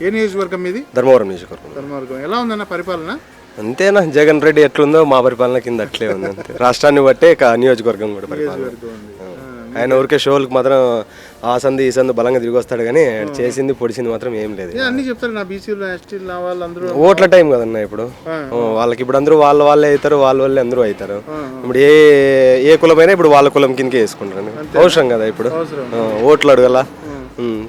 ఏ నియోజకవర్గం మీది? ధర్మవరం నియోజకవర్గం. ధర్మవర్గం ఎలా ఉందన్న పరిపాలన? అంతేనా? జగన్ రెడ్డి ఎట్లుందో మా పరిపాలన కింద అట్లే ఉంది అంతే. రాష్ట్రాన్ని బట్టే నియోజకవర్గం కూడా పరిపాలన. ఆయన ఊరికే షోలకు మాత్రం ఆ సంది ఈ సందు బలంగా తిరిగి వస్తాడు కానీ ఆయన చేసింది పొడిచింది మాత్రం ఏం లేదు. ఏ, అన్ని చెప్తారు నా బీసీలు ఎస్టీలు నా వాళ్ళు అందరూ. ఓట్ల టైం కదన్నా ఇప్పుడు. ఓ, వాళ్ళకి ఇప్పుడు అందరూ వాళ్ళ వాళ్ళే అవుతారు వాళ్ళ వాళ్ళే అందరూ అవుతారు. ఇప్పుడు ఏ ఏ కులమైనా ఇప్పుడు వాళ్ళ కులం కిందకే వేసుకుంటారు. అవసరం కదా ఇప్పుడు. ఓట్లు అడగల?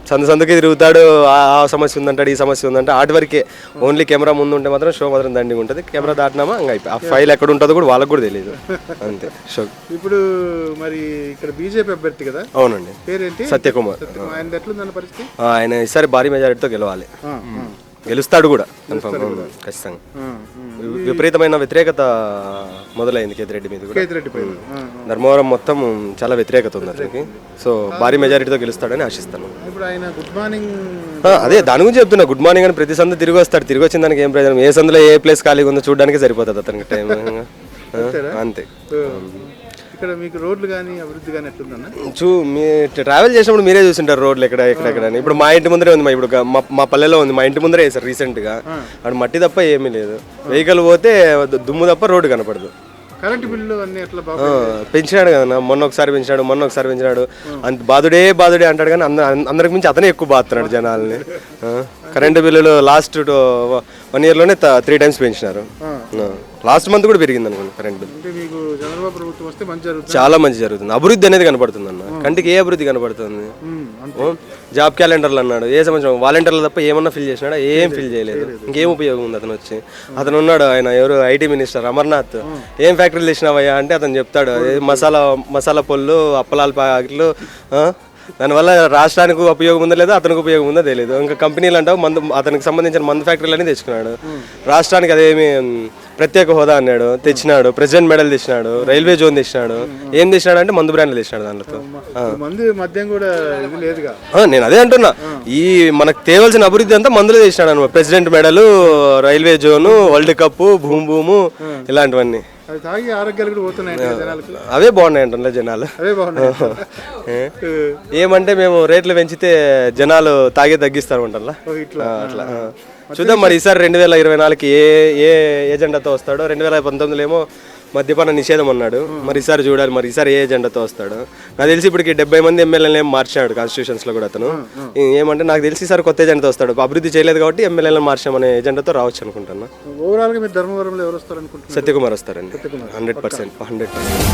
సందు సందుకి తిరుగుతాడు ఆ సమస్య ఉందంటాడు ఈ సమస్య ఉందంటే ఆటి వరకే ఓన్లీ కెమెరా ముందు ఉంటే మాత్రం షో మాత్రం దండిగా ఉంటుంది. కెమెరా దాటినామా ఇంకా అయిపోయి ఆ ఫైల్ ఎక్కడ ఉంటుందో కూడా వాళ్ళకి కూడా తెలియదు అంతే. షో. ఇప్పుడు మరి ఇక్కడ బీజేపీ అభ్యర్థి కదా? అవునండి. పేరేంటి? సత్యకుమార్. ఆయన ఈసారి భారీ మెజారిటీతో గెలవాలి. గెలుస్తాడు కూడా. కన్ఫర్మ్ ఖచ్చితంగా. విపరీతమైన వ్యతిరేకత మొదలైంది కేతిరెడ్డి మీద కూడా. ధర్మవరం మొత్తం చాలా వ్యతిరేకత ఉంది అతనికి. సో భారీ మెజారిటీతో గెలుస్తాడని ఆశిస్తాను. అదే దాని గురించి చెప్తున్నా. గుడ్ మార్నింగ్ అని ప్రతి సందు తిరిగి వస్తాడు. తిరిగి వచ్చిన దానికి ఏం ప్రయోజనం? ఏ సందులో ఏ ప్లేస్ ఖాళీగా ఉందో చూడడానికి సరిపోతుంది అతనికి టైం. అంతే. ఇక్కడ మీకు రోడ్లు కానీ అభివృద్ధి కానీ ఎట్లుందన్న? చూ మీ ట్రావెల్ చేసినప్పుడు మీరే చూసింటారు రోడ్లు ఎక్కడ ఎక్కడెక్కడ. ఇప్పుడు మా ఇంటి ముందరే ఉంది మా ఇప్పుడు మా మా పల్లెలో ఉంది. మా ఇంటి ముందరే వేసారు రీసెంట్గా అక్కడ మట్టి తప్ప ఏమీ లేదు. వెహికల్ పోతే దుమ్ము తప్ప రోడ్డు కనపడదు. కరెంట్ బిల్లు అన్ని ఎట్లా పెంచినాడు కదా మొన్న ఒకసారి పెంచినాడు మొన్న ఒకసారి పెంచినాడు. అంత బాధుడే బాధుడే అంటాడు కానీ అంద అందరికి మించి అతనే ఎక్కువ బాధతున్నాడు జనాల్ని. కరెంటు బిల్లులు లాస్ట్ వన్ ఇయర్లోనే త్రీ టైమ్స్ పెంచినారు. లాస్ట్ మంత్ కూడా పెరిగింది అనుకోండి కరెంట్ బిల్. అంటే మీకు చంద్రబాబు ప్రభుత్వం వస్తే మంచి జరుగుతుంది. చాలా మంచి జరుగుతుంది. అభివృద్ధి అనేది కనపడుతుంది అన్న కంటికి ఏ అభివృద్ధి కనపడుతుంది? జాబ్ క్యాలెండర్లు అన్నాడు. ఏ సంవత్సరం? వాలంటీర్లు తప్ప ఏమన్నా ఫిల్ చేసినాడా? ఏం ఫిల్ చేయలేదు. ఇంకేం ఉపయోగం ఉంది అతను వచ్చి? అతను ఉన్నాడు ఆయన ఎవరు? IT minister Amarnath. ఏం ఫ్యాక్టరీలు తెచ్చినావయ్యా అంటే అతను చెప్తాడు. మసాలా మసాలా పొల్లు అప్పలాల ప్యాకెట్లు? దానివల్ల రాష్ట్రానికి ఉపయోగం ఉందో లేదో అతనికి ఉపయోగం ఉందో తెలియదు. ఇంకా కంపెనీలు అంటావు మందు అతనికి సంబంధించిన మందు ఫ్యాక్టరీలన్నీ తెచ్చుకున్నాడు. రాష్ట్రానికి అదేమి ప్రత్యేక హోదా అన్నాడు తెచ్చినాడు ప్రెసిడెంట్ మెడల్ తెచ్చినాడు రైల్వే జోన్ తెచ్చినాడు. ఏం తెచ్చినాడు అంటే మందు బ్రాండ్లు తెచ్చినాడు దాంట్లో. మంది మద్యం కూడా నేను అదే అంటున్నా. ఈ మనకు తేవలసిన అభివృద్ధి అంతా మందులో చేసినాడు అనమాట president medal railway zone world cup భూమి భూము ఇలాంటివన్నీ. అది తాగి ఆరోగ్యాలు కూడా పోతున్నాయి జనాలకు. అవే బాగున్నాయి అంటున్నా జనాలు. అవే బాగున్నాయి? ఏమంటే మేము రేట్లు పెంచితే జనాలు తాగే తగ్గిస్తామంటారా ఓ, ఇట్లా. అట్లా. చూద్దాం మరి ఈసారి రెండు వేల ఇరవై నాలుగుకి ఏ ఏ ఎజెండాతో వస్తాడో రెండు వేల పంతొమ్మిదిలో ఏమో మద్యపాన నిషేధం అన్నాడు. మరి ఈసారి చూడాలి మరి ఈసారి ఏ ఎజెండాతో వస్తాడు. నాకు తెలిసి ఇప్పటికి డెబ్బై మంది ఎమ్మెల్యేలు ఏం మార్చాడు కాన్స్టిట్యూషన్స్లో కూడా అతను. ఏమంటే నాకు తెలిసి ఈసారి కొత్త ఎజెండాతో వస్తాడు. అభివృద్ధి చేయలేదు కాబట్టి ఎమ్మెల్యేలను మార్చామనే ఎజెండాతో రావచ్చు అనుకుంటున్నా. ఓవరాల్గా మీరు ధర్మవరంలో ఎవరు వస్తారు సత్యకుమార్ వస్తారండి. Hundred percent hundred percent.